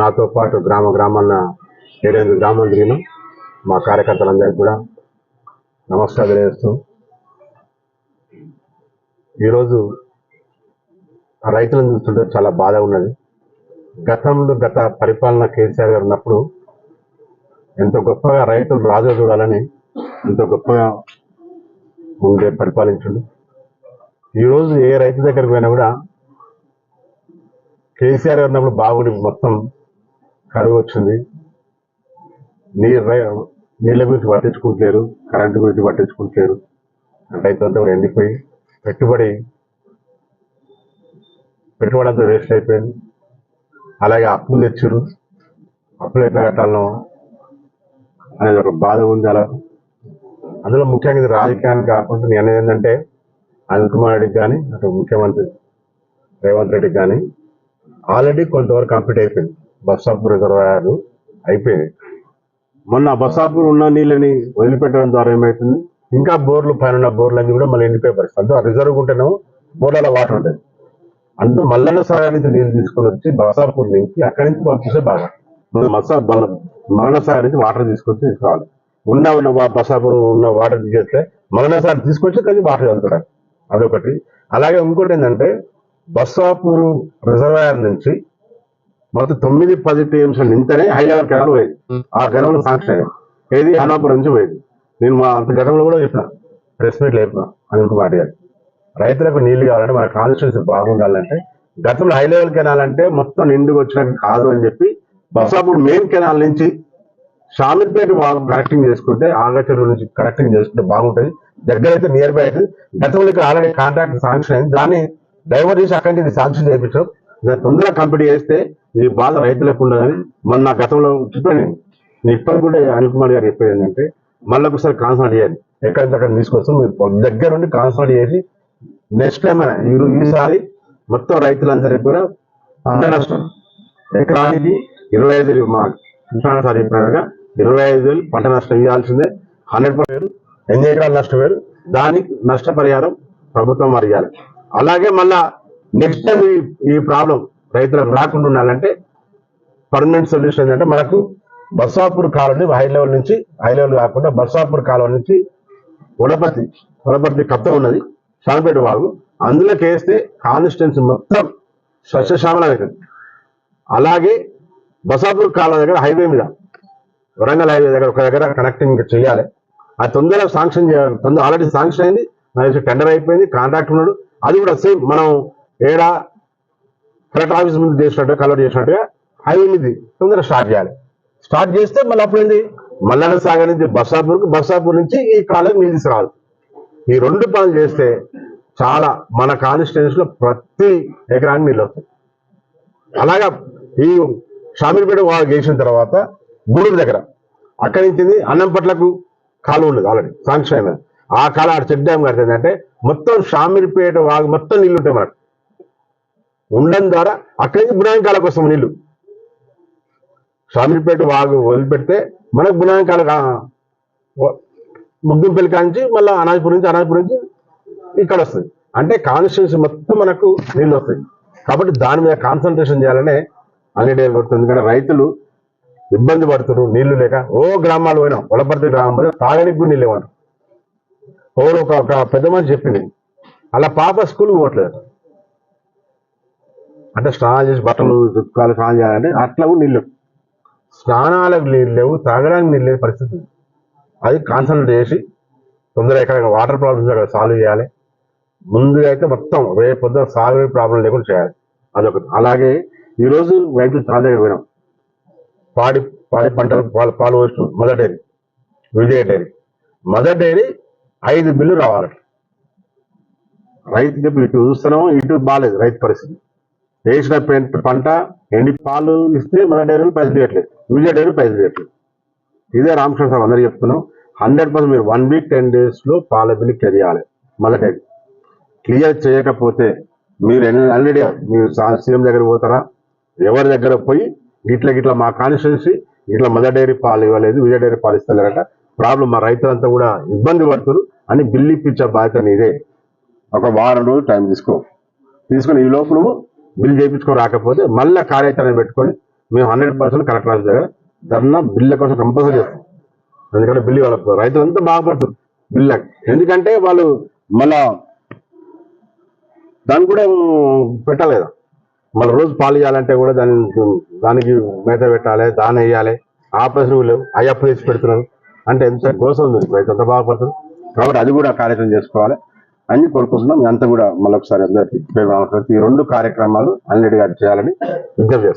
నాతో పాటు గ్రామ గ్రామాన్న ఏడెనిమిది గ్రామాలు తిరిగినాం. మా కార్యకర్తలందరికీ కూడా నమస్కారం తెలియజేస్తూ ఈరోజు రైతులను చూస్తుంటే చాలా బాధ ఉన్నది. గతంలో గత పరిపాలన కేసీఆర్ గారు ఉన్నప్పుడు ఎంతో గొప్పగా రైతులు రాజు చూడాలని ఎంతో గొప్పగా ఉండే పరిపాలించండు. ఈరోజు ఏ రైతు దగ్గరికి పోయినా కూడా కేసీఆర్ గారు ఉన్నప్పుడు బాగుండి మొత్తం కరువు వచ్చింది నీరు నీళ్ళ గురించి పట్టించుకుంటలేరు కరెంటు గురించి పట్టించుకుంటలేరు. రైతులంతా కూడా ఎండిపోయి పెట్టుబడి పెట్టుబడి అంతా వేస్ట్ అయిపోయింది. అలాగే అప్పులు తెచ్చారు అప్పులు ఎట్లా కట్టాలను అనేది ఒక బాధ ఉంది అలా. అందులో ముఖ్యంగా ఇది రాజకీయానికి కాకుండా నేను ఏంటంటే అనిల్ కుమార్ రెడ్డికి కానీ అటు ముఖ్యమంత్రి రేవంత్ రెడ్డికి కానీ ఆల్రెడీ కొంతవరకు కంప్లీట్ అయిపోయింది. బస్సాపూర్ రిజర్వాయర్ అయిపోయింది మొన్న బస్సాపూర్ ఉన్న నీళ్ళని వదిలిపెట్టడం ద్వారా ఏమవుతుంది ఇంకా బోర్లు పైన బోర్లు అన్ని కూడా మళ్ళీ ఎండిపోయే పరిస్థితి. అంటే రిజర్వ్ ఉంటేనేమో బోర్లలో వాటర్ ఉంటుంది అంటూ మల్లన్న సాగర్ నుంచి నీళ్ళు తీసుకొని వచ్చి బసాపూర్ నుంచి అక్కడి నుంచి పంపిస్తే బాగా. మనం మసా మల్లన్న సాగర్ నుంచి వాటర్ తీసుకొచ్చి తీసుకోవాలి ఉన్న ఉన్న బసాపూర్ ఉన్న వాటర్ తీసేస్తే మల్లన్న సాగర్ తీసుకొచ్చి కానీ వాటర్ చదువుతాడు అదొకటి. అలాగే ఇంకోటి ఏంటంటే బస్సాపూర్ రిజర్వాయర్ నుంచి మొత్తం తొమ్మిది పది టీఎంస్ నింతనే హై లెవెల్ కెనాల్ పోయింది. ఆ కెనాల్ సాంక్షన్ అయ్యింది ఏది? అనాపురం నుంచి పోయింది. నేను మా అంత గతంలో కూడా చెప్పిన. ప్రెస్ మీట్ లేపిన అనిల్ గారు. రైతులకు నీళ్ళు కావాలంటే మన కాన్స్టిట్యూన్సీ బాగుండాలంటే గతంలో హై లెవెల్ కెనాల్ అంటే మొత్తం నిండుకు వచ్చినాక కాదు అని చెప్పి బసాపూర్ మెయిన్ కెనాల్ నుంచి షామీర్పేట కనెక్టింగ్ చేసుకుంటే ఆగచెరువు నుంచి కనెక్టింగ్ చేసుకుంటే బాగుంటుంది. దగ్గర అయితే నియర్ బై అయితే గతంలో ఇక్కడ ఆల్రెడీ కాంట్రాక్ట్ శాంక్షన్ అయింది. దాన్ని డైవర్ చేసి అక్కడి నుంచి శాంక్షన్ చేయించాం దాన్ని తొందరగా కంప్లీట్ చేస్తే ఈ బాధ రైతులకు ఉండదని మొన్న గతంలో చెప్పాను. నేను. ఇప్పటికి కూడా అనిల్ కుమార్ గారు చెప్పేది ఏంటంటే మళ్ళీ ఒకసారి కాన్సల్ట్ చేయాలి. ఎక్కడికక్కడ తీసుకొస్తాం మీరు దగ్గర నుండి కాన్సల్ట్ చేసి నెక్స్ట్ టైం మీరు ఈసారి మొత్తం రైతులందరికీ కూడా పంట నష్టం ఎకరానికి ఇరవై ఐదు వేలు మా కృష్ణ సార్ చెప్పినట్టుగా ఇరవై ఐదు వేలు పంట నష్టం ఇవ్వాల్సిందే. హండ్రెడ్ పర్సెంట్ ఎన్ని ఎకరాలు నష్టం వేరు? దానికి నష్టపరిహారం ప్రభుత్వం మరి ఇవ్వాలి. అలాగే మళ్ళా నెక్స్ట్ టైం ఈ ఈ ప్రాబ్లం రైతులకు రాకుండా ఉండాలంటే పర్మనెంట్ సొల్యూషన్ ఏంటంటే మనకు బస్సాపూర్ కాలనీ హై లెవెల్ నుంచి హై లెవెల్ కాకుండా బస్సాపూర్ కాలువ నుంచి ఉడపతి ఉడపతి కప్ప ఉన్నది శానపేట వాగు. అందులోకి వేస్తే కాన్స్టిట్యున్సీ మొత్తం సస్యశ్యామలం అవుతుంది అలాగే బసాపూర్ కాలం దగ్గర హైవే మీద వరంగల్ హైవే దగ్గర ఒక దగ్గర కనెక్టింగ్ చేయాలి. అది తొందరగా శాంక్షన్ చేయాలి. తొందర ఆల్రెడీ శాంక్షన్ అయింది. టెండర్ అయిపోయింది కాంట్రాక్ట్ ఉన్నాడు. అది కూడా సేమ్ మనం ఏడా? కలెక్టర్ ఆఫీస్ ముందు చేసినట్టు కలర్ చేసినట్టుగా హైవే తొందరగా స్టార్ట్ చేయాలి. స్టార్ట్ చేస్తే మళ్ళీ అప్పుడు ఏంది? మల్లన్న సాగర్ నుంచి బస్సాపూర్కి బస్సాపూర్ నుంచి ఈ కాలం నీళ్ళు తీసుకురావాలి. ఈ రెండు పనులు చేస్తే చాలా మన కాన్స్టిట్యూన్స్లో ప్రతి ఎకరానికి నీళ్ళు వస్తాయి. అలాగా ఈ షామీర్పేట వాళ్ళు చేసిన తర్వాత గూడూరు దగ్గర అక్కడి నుంచి అన్నంపట్లకు కాలువ ఉండదు ఆల్రెడీ సాంక్షన్ అయినది. ఆ కాలం ఆడ చెక్ డ్యామ్ కడుతుంది అంటే మొత్తం షామీర్పేట వాగు మొత్తం నీళ్ళు ఉంటాయి మనకు. ఉండడం ద్వారా అక్కడి నుంచి వస్తాం నీళ్ళు స్వామిపేట వాగు వదిలిపెడితే మనకు బునాంకాలకు ముగ్గుంపల్లి కాంచి మళ్ళీ అనాజ్పూర్ నుంచి అనాజ్పూర్ నుంచి ఇక్కడ వస్తుంది అంటే కాన్స్టిట్యూన్సీ మొత్తం మనకు నీళ్ళు వస్తాయి కాబట్టి దాని మీద కాన్సన్ట్రేషన్ చేయాలనే అన్ని పడుతుంది ఎందుకంటే రైతులు ఇబ్బంది పడుతున్నారు నీళ్ళు లేక. ఓ గ్రామాలు పోయినా వడపర్తి గ్రామం పోయినా తాగడానికి కూడా నీళ్ళు ఇవ్వను ఎవరు ఒక పెద్ద మనిషి చెప్పింది. అలా పాప స్కూల్ పోవట్లేదు. అంటే స్నానాలు చేసి బట్టలు చుక్కాలు స్నానం చేయాలంటే అట్లా నీళ్ళు లేవు. స్నానాలకు నీళ్ళు లేవు తాగడానికి నీళ్ళు లేని పరిస్థితి. అది కాన్సన్ట్రేట్ చేసి తొందరగా ఎక్కడ వాటర్ ప్రాబ్లమ్స్ అక్కడ సాల్వ్ చేయాలి. ముందుగా అయితే మొత్తం రేపు పొద్దున సాగు ప్రాబ్లం లేకుండా చేయాలి. అదొకటి. అలాగే ఈరోజు రోజు రైతులు చాలా దగ్గర పోయినాం. పాడి పాడి పంటలు పాలు పాలు పోసిన Mother Dairy Vijaya dairy. Mother Dairy ఐదు బిల్లు రావాలి. రైతు చెప్పి ఇటు చూస్తున్నాము ఇటు బాగాలేదు రైతు పరిస్థితి. వేసిన పంట ఎండి పాలు ఇస్తే మదర్ డైరీలు పైసలు ఇవ్వట్లేదు విజయ డైరీ పైసలు ఇవ్వట్లేదు ఇదే రామకృష్ణ సార్ అందరికీ చెప్తున్నాం. హండ్రెడ్ పర్సెంట్ మీరు వన్ వీక్ టెన్ డేస్లో పాల బిల్లు క్లియర్ చేయాలి. మొదటి క్లియర్ చేయకపోతే మీరు ఆల్రెడీ మీరు సా- సీఎం దగ్గర పోతారా? ఎవరి దగ్గర పోయి ఇట్లా గిట్లా మా కాన్స్టిట్యున్సీ ఇట్లా మదర్ డైరీ పాలు ఇవ్వలేదు విజయ డైరీ పాలు ఇస్తలేరట. ప్రాబ్లం మా రైతులంతా కూడా ఇబ్బంది పడుతున్నారు అని బిల్లు ఇప్పించే బాధ్యత నీదే ఒక వారం రోజులు టైం తీసుకో. తీసుకుని ఈ లోపు బిల్లు చేయించుకో రాకపోతే మళ్ళీ కార్యాచరణ పెట్టుకొని మేము హండ్రెడ్ పర్సెంట్ కలెక్టర్ ఆఫీస్ దగ్గర ధర్నా బిల్లు కోసం కంపల్సరీ చేస్తాం. ఎందుకంటే బిల్లు వాళ్ళకు రైతులంతా బాగుపడుతుంది బిల్లు ఎందుకంటే వాళ్ళు మళ్ళా దాన్ని కూడా పెట్టాలి మళ్ళీ రోజు పాలు ఇవ్వాలంటే కూడా దాని దానికి మేత పెట్టాలి దాని వేయాలి ఆ ప్రశ్నలు లేవు. అయ్యప్ప తెచ్చి పెడుతున్నారు. అంటే ఎంత కోసం ఉంది. రైతు ఎంత బాగుపడుతుంది కాబట్టి అది కూడా కార్యక్రమం చేసుకోవాలి. అన్ని కోరుకుంటున్నాం. అంతా కూడా మళ్ళొకసారి అందరికీ ప్రతి ఈ రెండు కార్యక్రమాలు అన్నిటిగా చేయాలని విజ్ఞప్తి యూ